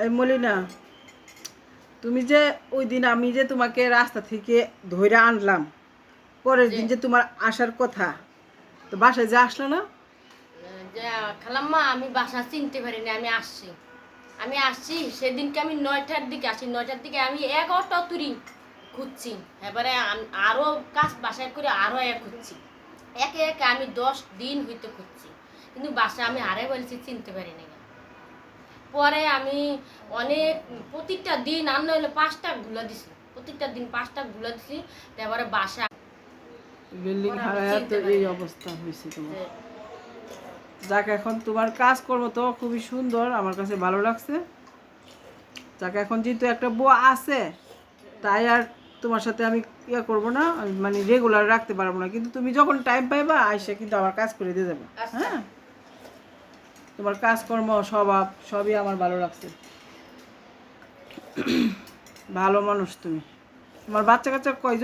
এই মলিনা তুমি যে ওই দিন আমি যে তোমাকে রাস্তা থেকে ধরে আনলাম পরের দিন যে তোমার আসার কথা তো বাসায় যে আসলো না? খালাম্মা আমি বাসা চিনতে পারিনি আমি আসছি। আমি আসছি সেদিনকে আমি নয়টার দিকে আসি নয়টার দিকে আমি এক অটো তুরি খুঁজছি এবারে আম- আরও কাজ বাসায় করে আরও এক খুঁজছি। একে একে আমি দশ দিন হইতে খুঁজছি কিন্তু বাসা আমি আরে বলছি চিনতে পারিনি। পরে আমি অনেক প্রত্যেকটা দিন আর নইলে পাঁচটা ঘুলা দিছি। প্রত্যেকটা দিন পাঁচটা ঘুলা দিছি তারপরে বাসা বিল্ডিং হারায় তো এই অবস্থা হয়েছে তোমার। যে যাক এখন তোমার কাজকর্ম তো খুবই সুন্দর আমার কাছে ভালো লাগছে। যাক এখন যেহেতু একটা বউ আছে তাই আর তোমার সাথে আমি ইয়ে করব না মানে রেগুলার রাখতে পারব না। কিন্তু তুমি যখন টাইম পাইবা আইসা কিন্তু আমার কাজ করে দিয়ে যাবে। আচ্ছা। হ্যাঁ? তোমার কাজকর্ম স্বভাব সবই আমার ভালো লাগছে। ভালো মানুষ তুমি। তোমার বাচ্চা কাচ্চা কয়জন?